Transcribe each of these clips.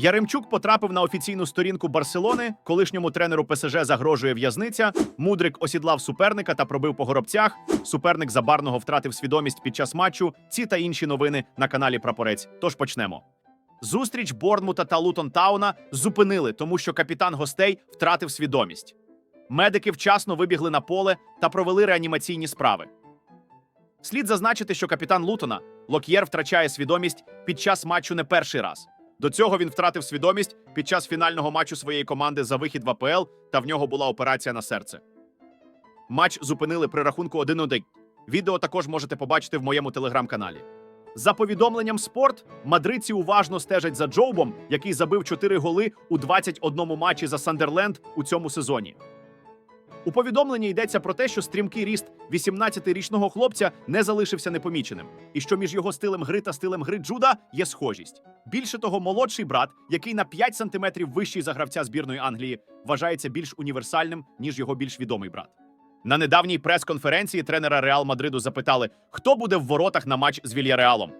Яремчук потрапив на офіційну сторінку Барселони. Колишньому тренеру ПСЖ загрожує в'язниця. Мудрик осідлав суперника та пробив по горобцях. Суперник забарного втратив свідомість під час матчу. Ці та інші новини на каналі Прапорець. Тож почнемо. Зустріч Борнмута та Лутон Тауна зупинили, тому що капітан гостей втратив свідомість. Медики вчасно вибігли на поле та провели реанімаційні справи. Слід зазначити, що капітан Лутона Лок'єр втрачає свідомість під час матчу не перший раз. До цього він втратив свідомість під час фінального матчу своєї команди за вихід в АПЛ, та в нього була операція на серце. Матч зупинили при рахунку 1-1. Відео також можете побачити в моєму телеграм-каналі. За повідомленням спорт, мадридці уважно стежать за Джоубом, який забив 4 голи у 21 матчі за Сандерленд у цьому сезоні. У повідомленні йдеться про те, що стрімкий ріст 18-річного хлопця не залишився непоміченим, і що між його стилем гри та стилем гри Джуда є схожість. Більше того, молодший брат, який на 5 сантиметрів вищий за гравця збірної Англії, вважається більш універсальним, ніж його більш відомий брат. На недавній прес-конференції тренера Реал Мадриду запитали, хто буде в воротах на матч з Вільяреалом.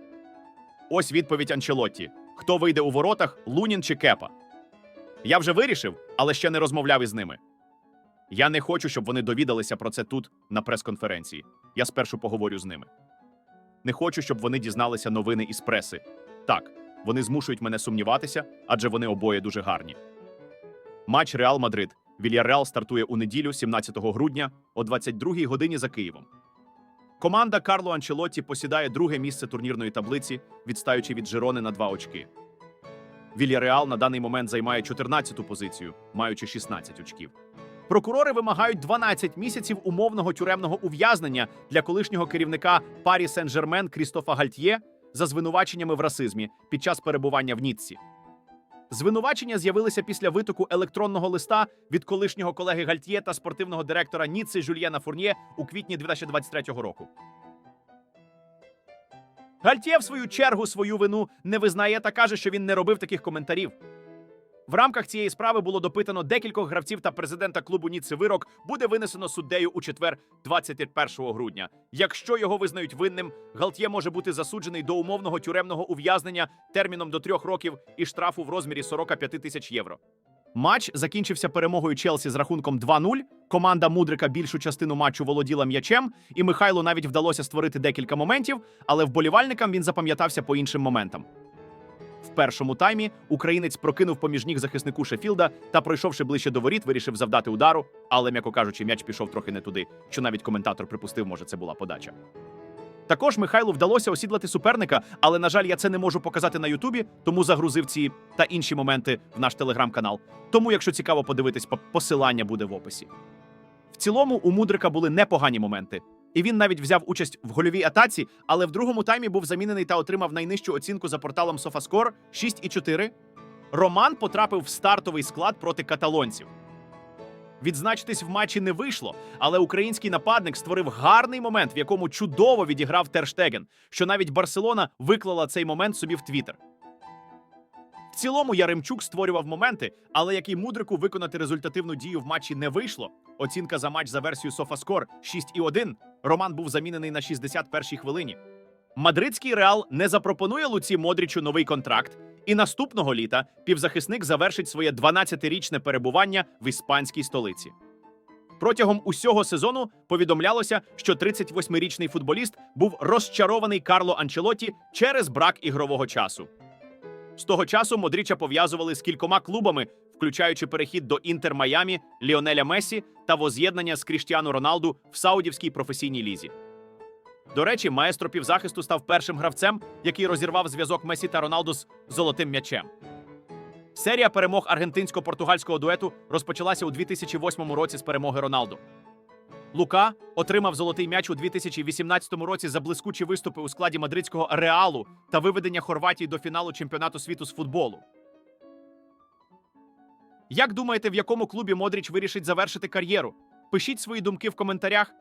Ось відповідь Анчелотті: хто вийде у воротах, Лунін чи Кепа. Я вже вирішив, але ще не розмовляв із ними. Я не хочу, щоб вони довідалися про це тут, на прес-конференції. Я спершу поговорю з ними. Не хочу, щоб вони дізналися новини із преси. Так, вони змушують мене сумніватися, адже вони обоє дуже гарні. Матч Реал Мадрид. Вільяреал стартує у неділю, 17 грудня, о 22-й годині за Києвом. Команда Карло Анчелотті посідає друге місце турнірної таблиці, відстаючи від Жирони на два очки. Вільяреал на даний момент займає 14-ту позицію, маючи 16 очків. Прокурори вимагають 12 місяців умовного тюремного ув'язнення для колишнього керівника Парі Сен-Жермен Крістофа Гальтьє за звинуваченнями в расизмі під час перебування в Ніцці. Звинувачення з'явилися після витоку електронного листа від колишнього колеги Гальтьє та спортивного директора Ніцци Жюльєна Фурньє у квітні 2023 року. Гальтьє, в свою чергу, свою вину не визнає та каже, що він не робив таких коментарів. В рамках цієї справи було допитано декількох гравців та президента клубу Ніцци вирок буде винесено суддею у четвер, 21 грудня. Якщо його визнають винним, Галтьє може бути засуджений до умовного тюремного ув'язнення терміном до трьох років і штрафу в розмірі 45 тисяч євро. Матч закінчився перемогою Челсі з рахунком 2-0. Команда Мудрика більшу частину матчу володіла м'ячем, і Михайлу навіть вдалося створити декілька моментів, але вболівальникам він запам'ятався по іншим моментам. В першому таймі українець прокинув поміж ніг захиснику Шефілда та, пройшовши ближче до воріт, вирішив завдати удару, але, м'яко кажучи, м'яч пішов трохи не туди, що навіть коментатор припустив, може, це була подача. Також Михайлу вдалося осідлати суперника, але, на жаль, я це не можу показати на Ютубі, тому загрузив ці та інші моменти в наш телеграм-канал. Тому, якщо цікаво подивитись, посилання буде в описі. В цілому у Мудрика були непогані моменти. І він навіть взяв участь в гольовій атаці, але в другому таймі був замінений та отримав найнижчу оцінку за порталом SofaScore 6,4. Роман потрапив в стартовий склад проти каталонців. Відзначитись в матчі не вийшло, але український нападник створив гарний момент, в якому чудово відіграв Терштеген, що навіть Барселона виклала цей момент собі в Твіттер. В цілому Яремчук створював моменти, але як і мудрику виконати результативну дію в матчі не вийшло. Оцінка за матч за версією SofaScore 6,1. Роман був замінений на 61-й хвилині. Мадридський реал не запропонує Луці Модрічу новий контракт, і наступного літа півзахисник завершить своє 12-річне перебування в іспанській столиці. Протягом усього сезону повідомлялося, що 38-річний футболіст був розчарований Карло Анчелоті через брак ігрового часу. З того часу Модріча пов'язували з кількома клубами, включаючи перехід до Інтер Майамі, Ліонеля Месі та воз'єднання з Кріштіану Роналду в саудівській професійній лізі. До речі, маестро півзахисту став першим гравцем, який розірвав зв'язок Месі та Роналду з золотим м'ячем. Серія перемог аргентинсько-португальського дуету розпочалася у 2008 році з перемоги Роналду. Лука отримав золотий м'яч у 2018 році за блискучі виступи у складі мадридського реалу та виведення Хорватії до фіналу чемпіонату світу з футболу. Як думаєте, в якому клубі Модріч вирішить завершити кар'єру? Пишіть свої думки в коментарях.